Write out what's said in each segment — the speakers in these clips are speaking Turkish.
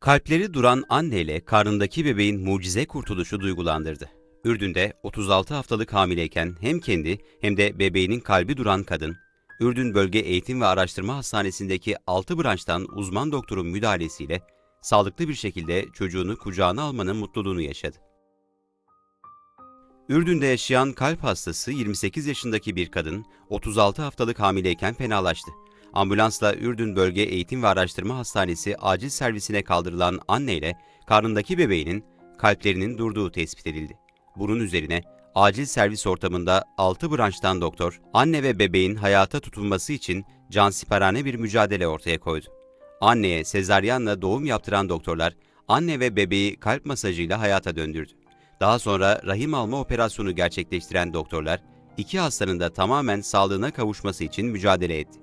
Kalpleri duran anneyle karnındaki bebeğin mucize kurtuluşu duygulandırdı. Ürdün'de 36 haftalık hamileyken hem kendi hem de bebeğinin kalbi duran kadın, Ürdün Bölge Eğitim ve Araştırma Hastanesi'ndeki 6 branştan uzman doktorun müdahalesiyle sağlıklı bir şekilde çocuğunu kucağına almanın mutluluğunu yaşadı. Ürdün'de yaşayan kalp hastası 28 yaşındaki bir kadın 36 haftalık hamileyken fenalaştı. Ambulansla Ürdün Bölge Eğitim ve Araştırma Hastanesi acil servisine kaldırılan anneyle karnındaki bebeğinin kalplerinin durduğu tespit edildi. Bunun üzerine acil servis ortamında 6 branştan doktor, anne ve bebeğin hayata tutulması için cansiperhane bir mücadele ortaya koydu. Anneye sezaryenle doğum yaptıran doktorlar, anne ve bebeği kalp masajıyla hayata döndürdü. Daha sonra rahim alma operasyonu gerçekleştiren doktorlar, iki hastanın da tamamen sağlığına kavuşması için mücadele etti.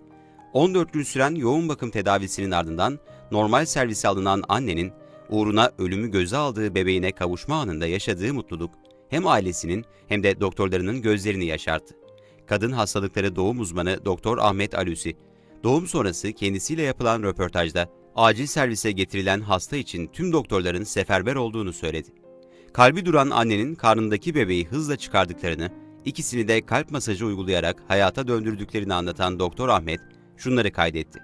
14 gün süren yoğun bakım tedavisinin ardından normal servise alınan annenin uğruna ölümü göze aldığı bebeğine kavuşma anında yaşadığı mutluluk hem ailesinin hem de doktorlarının gözlerini yaşarttı. Kadın hastalıkları doğum uzmanı Doktor Ahmet Alusi, doğum sonrası kendisiyle yapılan röportajda acil servise getirilen hasta için tüm doktorların seferber olduğunu söyledi. Kalbi duran annenin karnındaki bebeği hızla çıkardıklarını, ikisini de kalp masajı uygulayarak hayata döndürdüklerini anlatan Doktor Ahmet şunları kaydetti.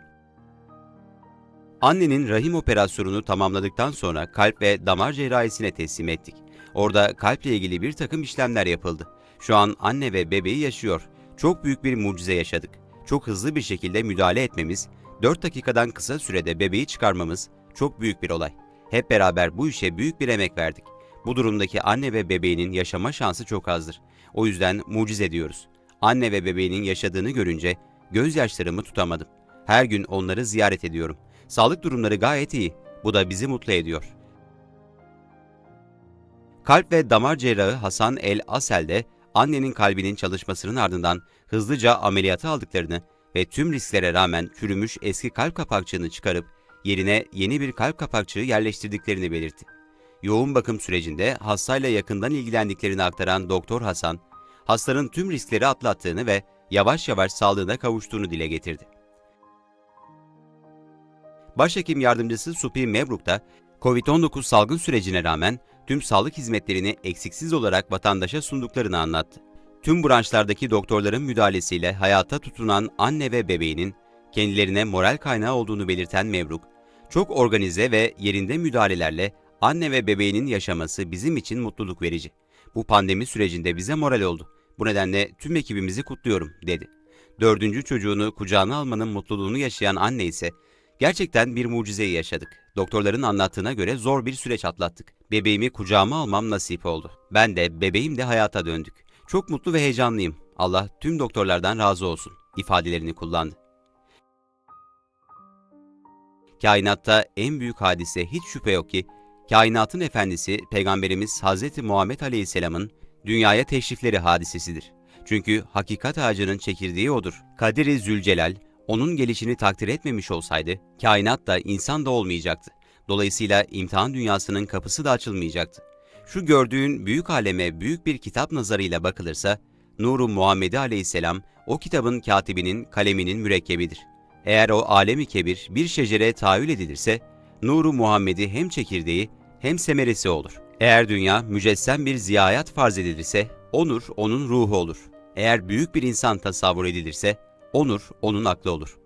Annenin rahim operasyonunu tamamladıktan sonra kalp ve damar cerrahisine teslim ettik. Orada kalple ilgili bir takım işlemler yapıldı. Şu an anne ve bebeği yaşıyor. Çok büyük bir mucize yaşadık. Çok hızlı bir şekilde müdahale etmemiz, 4 dakikadan kısa sürede bebeği çıkarmamız çok büyük bir olay. Hep beraber bu işe büyük bir emek verdik. Bu durumdaki anne ve bebeğinin yaşama şansı çok azdır. O yüzden mucize diyoruz. Anne ve bebeğinin yaşadığını görünce gözyaşlarımı tutamadım. Her gün onları ziyaret ediyorum. Sağlık durumları gayet iyi. Bu da bizi mutlu ediyor. Kalp ve damar cerrahı Hasan El Asel de annenin kalbinin çalışmasının ardından hızlıca ameliyata aldıklarını ve tüm risklere rağmen çürümüş eski kalp kapakçığını çıkarıp yerine yeni bir kalp kapakçığı yerleştirdiklerini belirtti. Yoğun bakım sürecinde hastayla yakından ilgilendiklerini aktaran Doktor Hasan, hastanın tüm riskleri atlattığını ve yavaş yavaş sağlığına kavuştuğunu dile getirdi. Başhekim yardımcısı Supi Mebruk da COVID-19 salgın sürecine rağmen tüm sağlık hizmetlerini eksiksiz olarak vatandaşa sunduklarını anlattı. Tüm branşlardaki doktorların müdahalesiyle hayata tutunan anne ve bebeğinin kendilerine moral kaynağı olduğunu belirten Mebruk, çok organize ve yerinde müdahalelerle anne ve bebeğinin yaşaması bizim için mutluluk verici. Bu pandemi sürecinde bize moral oldu. Bu nedenle tüm ekibimizi kutluyorum, dedi. Dördüncü çocuğunu kucağına almanın mutluluğunu yaşayan anne ise Gerçekten bir mucizeyi yaşadık. Doktorların anlattığına göre zor bir süreç atlattık. Bebeğimi kucağıma almam nasip oldu. Ben de bebeğim de hayata döndük. Çok mutlu ve heyecanlıyım. Allah tüm doktorlardan razı olsun ifadelerini kullandı. Kainatta en büyük hadise hiç şüphe yok ki kainatın efendisi Peygamberimiz Hz. Muhammed Aleyhisselam'ın dünyaya teşrifleri hadisesidir. Çünkü hakikat ağacının çekirdeği odur. Kadiri Zülcelal onun gelişini takdir etmemiş olsaydı, kainat da insan da olmayacaktı. Dolayısıyla imtihan dünyasının kapısı da açılmayacaktı. Şu gördüğün büyük aleme büyük bir kitap nazarıyla bakılırsa, Nuru Muhammedi aleyhisselam o kitabın katibinin kaleminin mürekkebidir. Eğer o alemi kebir bir şecere tahayyül edilirse, Nuru Muhammedi hem çekirdeği hem semeresi olur. Eğer dünya mücessem bir ziyayat farz edilirse, o onun ruhu olur. Eğer büyük bir insan tasavvur edilirse, o nur onun aklı olur.